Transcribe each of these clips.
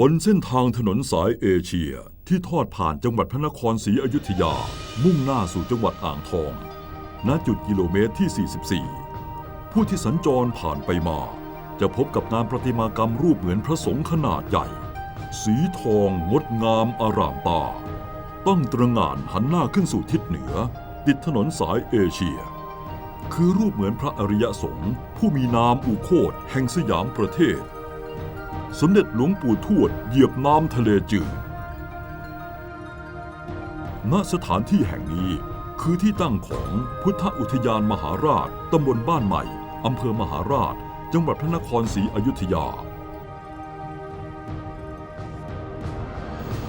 บนเส้นทางถนนสายเอเชียที่ทอดผ่านจังหวัดพระนครศรีอยุธยา มุ่งหน้าสู่จังหวัดอ่างทอง ณ จุดกิโลเมตรที่ 44 ผู้ที่สัญจรผ่านไปมา จะพบกับงานประติมากรรมรูปเหมือนพระสงฆ์ขนาดใหญ่ สีทองงดงามอารามตา ตั้งตระหง่านหันหน้าขึ้นสู่ทิศเหนือ ติดถนนสายเอเชีย คือรูปเหมือนพระอริยสงฆ์ผู้มีนามอุโคตแห่งสยามประเทศ สมเด็จหลวงปู่ทวดเหยียบน้ำทะเลจืด ณ สถานที่แห่งนี้คือที่ตั้งของพุทธอุทยานมหาราช ตำบลบ้านใหม่ อำเภอมหาราช จังหวัดพระนครศรีอยุธยา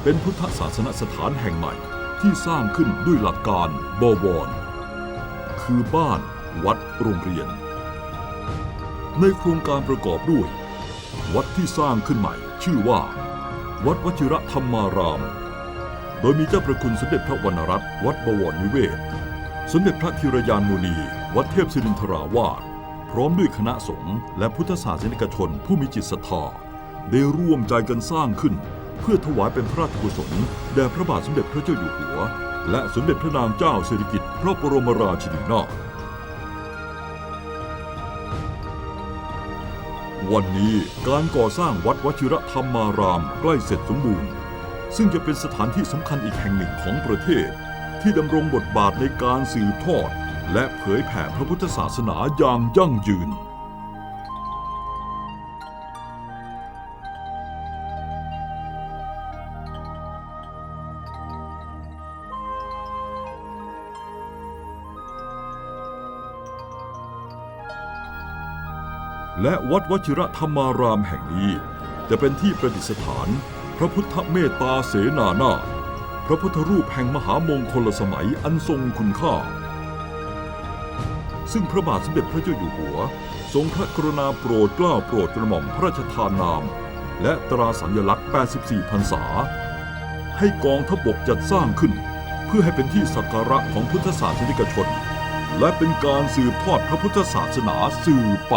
เป็นพุทธศาสนสถานแห่งใหม่ที่สร้างขึ้นด้วยหลักการบวร คือบ้าน วัด โรงเรียน ในโครงการประกอบด้วย วัดที่สร้างขึ้นใหม่ ชื่อว่า วัดวชิระธรรมาราม โดยมีเจ้าประคุณสมเด็จพระวรรณรัตน์วัดบวรนิเวศ สมเด็จพระธีรยานมุนี วัดเทพศิรินทราวาสพร้อมด้วยคณะสงฆ์และพุทธศาสนิกชนผู้มีจิตศรัทธาได้ร่วมใจกันสร้างขึ้น เพื่อถวายเป็นพระราชกุศลแด่พระบาทสมเด็จพระเจ้าอยู่หัว และสมเด็จพระนางเจ้าสิริกิติ์พระบรมราชินีนาถ วันนี้การก่อสร้างวัดวชิระธรรมารามใกล้เสร็จสมบูรณ์ ซึ่งจะเป็นสถานที่สำคัญอีกแห่งหนึ่งของประเทศ ที่ดำรงบทบาทในการสืบทอด และเผยแผ่พระพุทธศาสนาอย่างยั่งยืน และวัดวชิระธรรมารามแห่งนี้ จะเป็นที่ประดิษฐาน พระพุทธเมตตาเสนานา พระพุทธรูปแห่งมหามงคลสมัยอันทรงคุณค่า ซึ่งพระบาทสมเด็จพระเจ้าอยู่หัว ทรงพระกรุณาโปรดเกล้าโปรดกระหม่อมพระราชทานนาม และตราสัญลักษณ์ 84 พรรษา ให้กองทัพบกจัดสร้างขึ้น เพื่อให้เป็นที่สักการะของพุทธศาสนิกชน และเป็นการสืบทอดพระพุทธศาสนาสืบไป